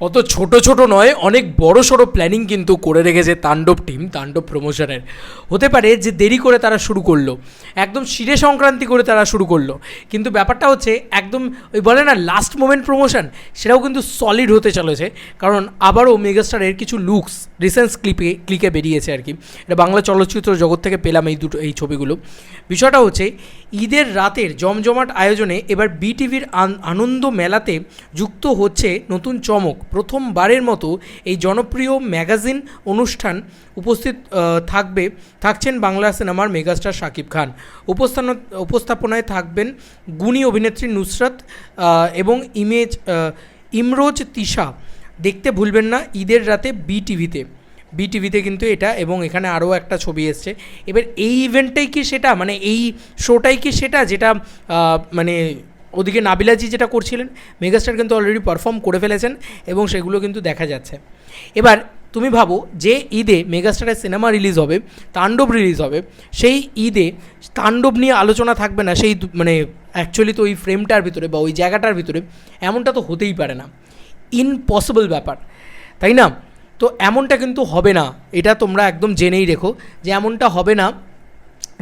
অত ছোট ছোট নয়, অনেক বড় সড়ো প্ল্যানিং কিন্তু করে রেখেছে তাণ্ডব টিম তাণ্ডব প্রমোশনের হতে পারে যে দেরি করে তারা শুরু করল, একদম শিরে সংক্রান্তি করে তারা শুরু করল। কিন্তু ব্যাপারটা হচ্ছে, একদম ওই বলে না লাস্ট মোমেন্ট প্রমোশন সেটাও কিন্তু সলিড হতে চলেছে। কারণ আবারও মেগাস্টারের কিছু লুকস রিসেন্স ক্লিপে ক্লিকে বেরিয়েছে আর কি। এটা বাংলা চলচ্চিত্র জগৎ থেকে পেলাম এই দুটো, এই ছবিগুলো। বিষয়টা হচ্ছে, ঈদের রাতের জমজমাট আয়োজনে এবার বিটিভির আনন্দ মেলাতে যুক্ত হচ্ছে নতুন চমক। প্রথমবারের মতো এই জনপ্রিয় ম্যাগাজিন অনুষ্ঠান উপস্থিত থাকবে, থাকছেন বাংলা সিনেমার মেগাস্টার শাকিব খান। উপস্থান, উপস্থাপনায় থাকবেন গুণী অভিনেত্রী নুসরাত এবং ইমেজ ইমরোজ তিশা। দেখতে ভুলবেন না, ঈদের রাতে বিটিভিতে। বিটিভিতে কিন্তু এটা এবং এখানে আরও একটা ছবি এসছে। এবার এই ইভেন্টটাই কি সেটা? মানে এই শোটাই কি সেটা? যেটা মানে ওদিকে নাবিলাজি যেটা করছিলেন, মেগাস্টার কিন্তু অলরেডি পারফর্ম করে ফেলেছেন এবং সেগুলো কিন্তু দেখা যাচ্ছে। এবার তুমি ভাবো যে ঈদে মেগাস্টারের সিনেমা রিলিজ হবে, তাণ্ডব রিলিজ হবে, সেই ঈদে তাণ্ডব নিয়ে আলোচনা থাকবে না, সেই মানে অ্যাকচুয়ালি তো ওই ফ্রেমটার ভিতরে বা ওই জায়গাটার ভিতরে, এমনটা তো হতেই পারে না। ইনপসিবল ব্যাপার, তাই না? তো এমনটা কিন্তু হবে না, এটা তোমরা একদম জেনেই রেখো যে এমনটা হবে না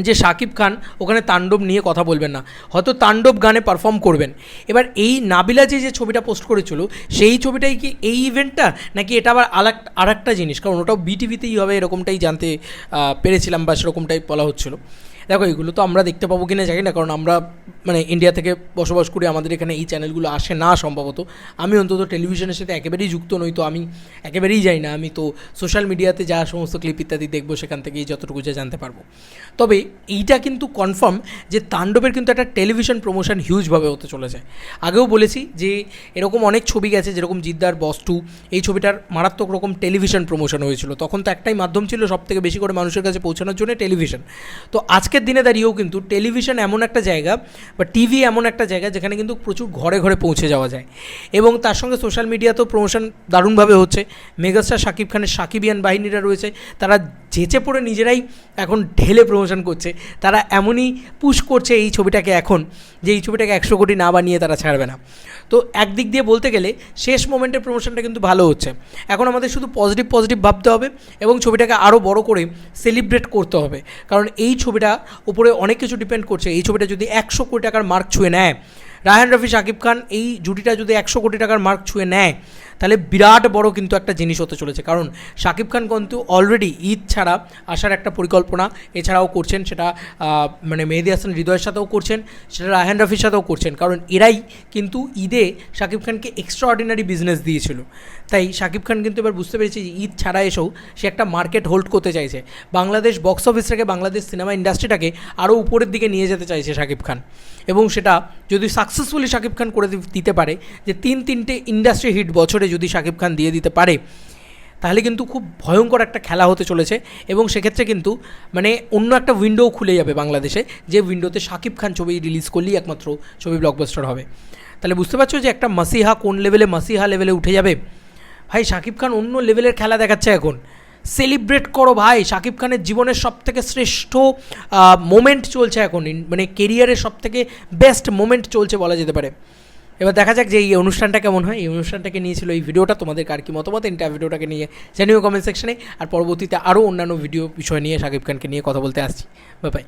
যে শাকিব খান ওখানে তাণ্ডব নিয়ে কথা বলবেন না, হয়তো তাণ্ডব গানে পারফর্ম করবেন। এবার এই নাবিলা যে যে ছবিটা পোস্ট করেছিল, সেই ছবিটাই কি এই ইভেন্টটা নাকি এটা আবার আলাক আর একটা জিনিস? কারণ ওটাও বিটিভিতেই হবে এরকমটাই জানতে পেরেছিলাম বা সেরকমটাই বলা হচ্ছিল। দেখো, এগুলো তো আমরা দেখতে পাবো কিনা জানি না, কারণ আমরা মানে ইন্ডিয়া থেকে বসবাস করি, আমাদের এখানে এই চ্যানেলগুলো আসে না সম্ভবত। আমি অন্তত টেলিভিশনের সাথে একেবারেই যুক্ত নই, তো আমি একেবারেই যাই না। আমি তো সোশ্যাল মিডিয়াতে যা সমস্ত ক্লিপ ইত্যাদি দেখব, সেখান থেকেই যতটুকু যা জানতে পারব। তবে এইটা কিন্তু কনফার্ম যে তাণ্ডবের কিন্তু একটা টেলিভিশন প্রমোশন হিউজভাবে হতে চলেছে। আগেও বলেছি যে, এরকম অনেক ছবি গেছে, যেরকম জিদ্দার বস টু, এই ছবিটার মারাত্মক রকম টেলিভিশন প্রমোশন হয়েছিল। তখন তো একটাই মাধ্যম ছিল সব থেকে বেশি করে মানুষের কাছে পৌঁছানোর জন্য টেলিভিশন। তো আজকের দিনে দাঁড়িয়েও কিন্তু টেলিভিশন এমন একটা জায়গা বা টিভি এমন একটা জায়গা যেখানে কিন্তু প্রচুর ঘরে ঘরে পৌঁছে যাওয়া যায়। এবং তার সঙ্গে সোশ্যাল মিডিয়াতেও প্রমোশন দারুণভাবে হচ্ছে। মেগাস্টার শাকিব খানের সাকিবিয়ান বাহিনীরা রয়েছে। তারা যেচে পড়ে নিজেরাই এখন ঢেলে প্রমোশন করছে। তারা এমনই পুশ করছে এই ছবিটাকে এখন, যে এই ছবিটাকে একশো কোটি না বানিয়ে তারা ছাড়বে না। তো একদিক দিয়ে বলতে গেলে শেষ মোমেন্টের প্রমোশনটা কিন্তু ভালো হচ্ছে। এখন আমাদের শুধু পজিটিভ পজিটিভ ভাবতে হবে এবং ছবিটাকে আরও বড় করে সেলিব্রেট করতে হবে। কারণ এই ছবিটা উপরে অনেক কিছু ডিপেন্ড করছে। এই ছবিটা যদি একশো কোটি টাকার মার্ক ছুঁয়ে নেয় রায়হান রফি, শাকিব খান, এই জুটিটা যদি একশো কোটি টাকার মার্ক ছুঁয়ে নেয়, তাহলে বিরাট বড় কিন্তু একটা জিনিস হতে চলেছে। কারণ শাকিব খান কিন্তু অলরেডি ঈদ ছাড়া আসার একটা পরিকল্পনা এছাড়াও করছেন, সেটা মানে মেহেদি হাসান হৃদয়ের সাথেও করছেন, সেটা রায়হান রফির সাথেও করছেন। কারণ এরাই কিন্তু ঈদে শাকিব খানকে এক্সট্রা অর্ডিনারি বিজনেস দিয়েছিল। তাই শাকিব খান কিন্তু এবার বুঝতে পেরেছে যে ঈদ ছাড়া এসেও সে একটা মার্কেট হোল্ড করতে চাইছে। বাংলাদেশ বক্স অফিসটাকে বাংলাদেশ সিনেমা ইন্ডাস্ট্রিটাকে আরও উপরের দিকে নিয়ে যেতে চাইছে শাকিব খান। এবং সেটা যদি সাকসেসফুলি শাকিব খান করে দিতে পারে, যে তিন তিনটে ইন্ডাস্ট্রি হিট বছরে যদি শাকিব খান দিয়ে দিতে পারে, তাহলে কিন্তু খুব ভয়ঙ্কর একটা খেলা হতে চলেছে। এবং সেক্ষেত্রে কিন্তু মানে অন্য একটা উইন্ডো খুলে যাবে বাংলাদেশে, যে উইন্ডোতে শাকিব খান ছবি রিলিজ করলেই একমাত্র ছবি ব্লকবাস্টার হবে। তাহলে বুঝতে পারছ যে একটা মাসিহা কোন লেভেলে মাসিহা লেভেলে উঠে যাবে? ভাই শাকিব খান অন্য লেভেলের খেলা দেখাচ্ছে এখন। সেলিব্রেট করো ভাই। শাকিব খানের জীবনের সব থেকে শ্রেষ্ঠ মোমেন্ট চলছে এখন মানে কেরিয়ারের সব থেকে বেস্ট মোমেন্ট চলছে বলা যেতে পারে। এবার দেখা যাক যে এই অনুষ্ঠানটা কেমন হয়। এই অনুষ্ঠানটাকে নিয়েছিল এই ভিডিওটা। তোমাদের কার কি মতামত? এটা ভিডিওটাকে নিয়ে জানিও কমেন্ট সেকশনে আর পরবর্তীতে আরও অন্যান্য ভিডিও বিষয় নিয়ে শাকিব খানকে নিয়ে কথা বলতে আসছি। বাই